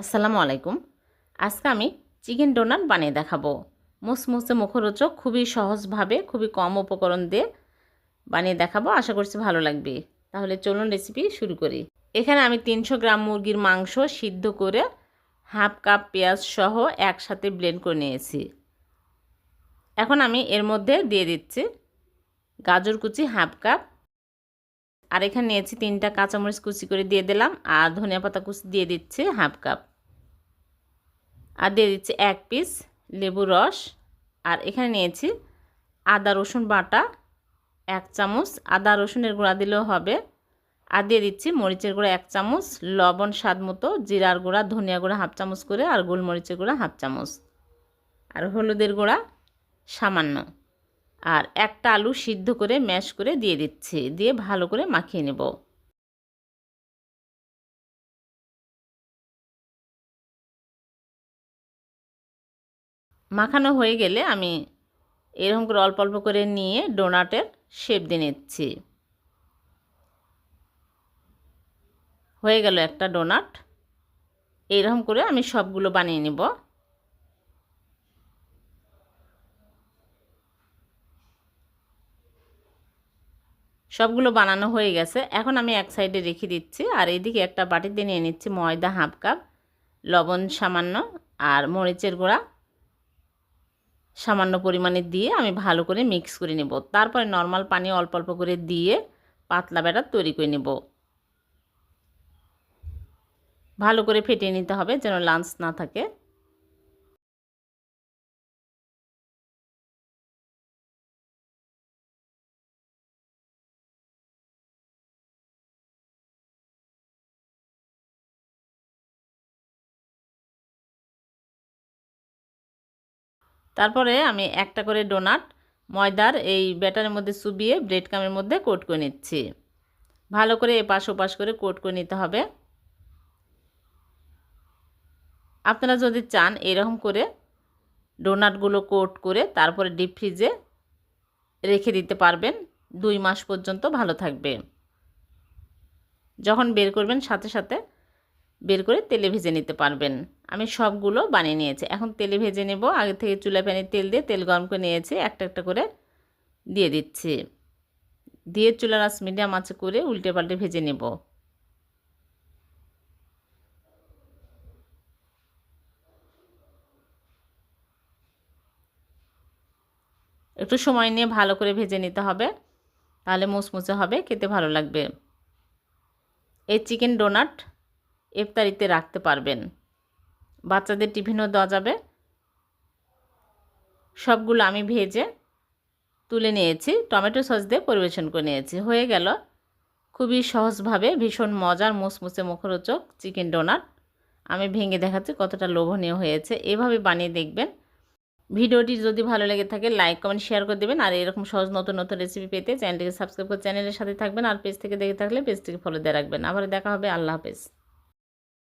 আসসালামু আলাইকুম। আজকে আমি চিকেন ডোনাট বানিয়ে দেখাবো। মুসমুসে মুখরোচক, খুবই সহজভাবে, খুবই কম উপকরণ দিয়ে বানিয়ে দেখাবো। আশা করছি ভালো লাগবে। তাহলে চলুন রেসিপি শুরু করি। এখানে আমি তিনশো গ্রাম মুরগির মাংস সিদ্ধ করে হাফ কাপ পেঁয়াজ সহ একসাথে ব্লেন্ড করে নিয়েছি। এখন আমি এর মধ্যে দিয়ে দিচ্ছি গাজর কুচি হাফ কাপ। আর এখানে নিয়েছি তিনটা কাঁচামরিচ কুচি করে দিয়ে দিলাম। আর ধনিয়া পাতা কুচি দিয়ে দিচ্ছি হাফ কাপ। আর দিয়ে দিচ্ছি এক পিস লেবু রস। আর এখানে নিয়েছি আদা, রসুন বাটা, এক চামচ। আদা, রসুনের গুঁড়া দিলেও হবে। আর দিয়ে দিচ্ছি মরিচের গুঁড়া এক চামচ, লবণ স্বাদ মতো, জিরার গুঁড়া, ধনিয়া গুঁড়া হাফ চামচ করে, আর গোলমরিচের গুঁড়া হাফ চামচ। আর হলুদের গুঁড়া সামান্য। আর একটা আলু সিদ্ধ করে ম্যাশ করে দিয়ে দিচ্ছি, দিয়ে ভালো করে মাখিয়ে নেব। মাখানো হয়ে গেলে আমি এরকম করে অল্প অল্প করে নিয়ে ডোনাটের শেপ দিয়ে নিচ্ছি। হয়ে গেল একটা ডোনাট। এইরকম করে আমি সবগুলো বানিয়ে নেব। সবগুলো বানানো হয়ে গেছে। এখন আমি এক সাইডে রেখে দিচ্ছি আর এইদিকে একটা বাটিতে নিয়ে নিচ্ছি ময়দা হাফ কাপ, লবণ সামান্য আর মরিচের গুঁড়া। সামান্য পরিমাণে দিয়ে আমি ভালো করে মিক্স করে নেব। তারপরে নর্মাল পানি অল্প অল্প করে দিয়ে পাতলা ব্যাটার তৈরি করে নেব। ভালো করে ফেটিয়ে নিতে হবে যেন লাঞ্চ না থাকে। তারপরে আমি একটা করে ডোনাট, ময়দার এই ব্যাটারের মধ্যে চুবিয়ে ব্রেড কামের মধ্যে কোট করে নিচ্ছি। ভালো করে এপাশ ওপাশ করে কোট করে নিতে হবে। আপনারা যদি চান এরকম করে ডোনাটগুলো কোট করে তারপরে ডিপ ফ্রিজে রেখে দিতে পারবেন, দুই মাস পর্যন্ত ভালো থাকবে। যখন বের করবেন সাথে সাথে বের করে তেলে ভেজে নিতে পারবেন। আমি সবগুলো বানিয়ে নিয়েছি। এখন তেলে ভেজে নেব। আগে থেকে চুলা প্যানে তেল দিয়ে তেল গরম করে নিয়েছি। একটা একটা করে দিয়ে দিচ্ছি। দিয়ে চুলা রাস মিডিয়াম আছে করে উল্টে পাল্টে ভেজে নেব। একটু সময় নিয়ে ভালো করে ভেজে নিতে হবে। তাহলে মুচমুচে হবে, খেতে ভালো লাগবে। এই চিকেন ডোনাট ইফতারিতে রাখতে পারবেন। বাচ্চাদের টিফিনও দেওয়া যাবে। সবগুলো আমি ভেজে তুলে নিয়েছি, টমেটো সস দিয়ে পরিবেশন করে নিয়েছি। হয়ে গেল খুবই সহজভাবে ভীষণ মজার মুসমুসে মুখরোচক চিকেন ডোনাট। আমি ভেঙে দেখাচ্ছি কতটা লোভনীয় হয়েছে। এভাবে বানিয়ে দেখবেন। ভিডিওটি যদি ভালো লেগে থাকে, লাইক, কমেন্ট, শেয়ার করে দেবেন। আর এরকম সহজ নতুন নতুন রেসিপি পেতে চ্যানেলটিকে সাবস্ক্রাইব করে চ্যানেলের সাথে থাকবেন। আর পেজ থেকে দেখে থাকলে পেজটিকে ফলো দিয়ে রাখবেন। আবার দেখা হবে। আল্লাহ হাফেজ।